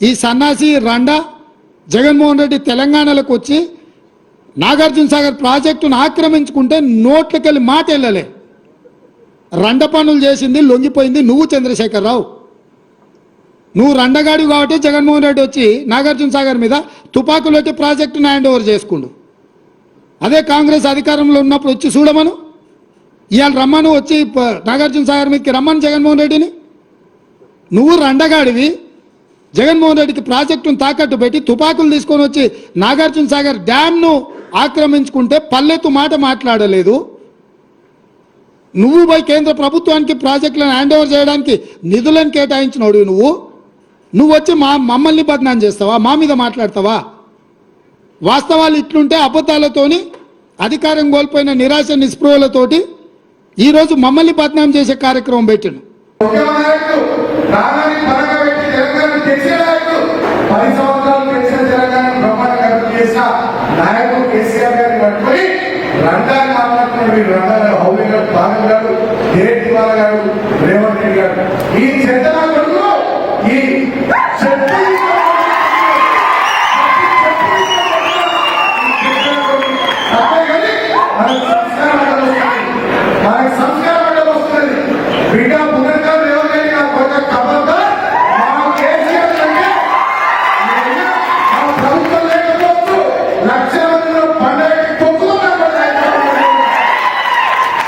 ఈ సన్నాసి రండ జగన్మోహన్ రెడ్డి తెలంగాణలోకి వచ్చి నాగార్జున సాగర్ ప్రాజెక్టును ఆక్రమించుకుంటే నోట్లకెళ్ళి మాట వెళ్ళలే రండ పనులు చేసింది లొంగిపోయింది నువ్వు చంద్రశేఖరరావు. నువ్వు రండగాడి కాబట్టి జగన్మోహన్ రెడ్డి వచ్చి నాగార్జున సాగర్ మీద తుపాకులు పెట్టి ప్రాజెక్టును హ్యాండ్ ఓవర్ చేసుకుండు. అదే కాంగ్రెస్ అధికారంలో ఉన్నప్పుడు వచ్చి చూడమను. ఇవాళ రమ్మను వచ్చి నాగార్జున సాగర్ మీదకి రమ్మను జగన్మోహన్ రెడ్డిని. నువ్వు రండగాడివి జగన్మోహన్ రెడ్డికి ప్రాజెక్టును తాకట్టు పెట్టి తుపాకులు తీసుకొని వచ్చి నాగార్జున సాగర్ డ్యామ్ను ఆక్రమించుకుంటే పల్లెత్తు మాట మాట్లాడలేదు. నువ్వు పోయి కేంద్ర ప్రభుత్వానికి ప్రాజెక్టులను హ్యాండ్ ఓవర్ చేయడానికి నిధులను కేటాయించినోడు నువ్వు. నువ్వు వచ్చి మా మమ్మల్ని బదనాం చేస్తావా? మా మీద మాట్లాడతావా? వాస్తవాలు ఇట్లుంటే అబద్ధాలతోని అధికారం కోల్పోయిన నిరాశ నిస్పృహలతోటి ఈరోజు మమ్మల్ని బదనాం చేసే కార్యక్రమం పెట్టిండు. నాయకుడు కేసీఆర్ గారిని పట్టుకొని రంగాన్ని మాట్లాడుతున్నారు వీళ్ళు రంగారావు హౌలీ గారు బాలం గారు కిరీటి బాల గారు రేవంత్ రెడ్డి గారు. ఈ చెత్త ఈ చెత్త మనం సంస్కారం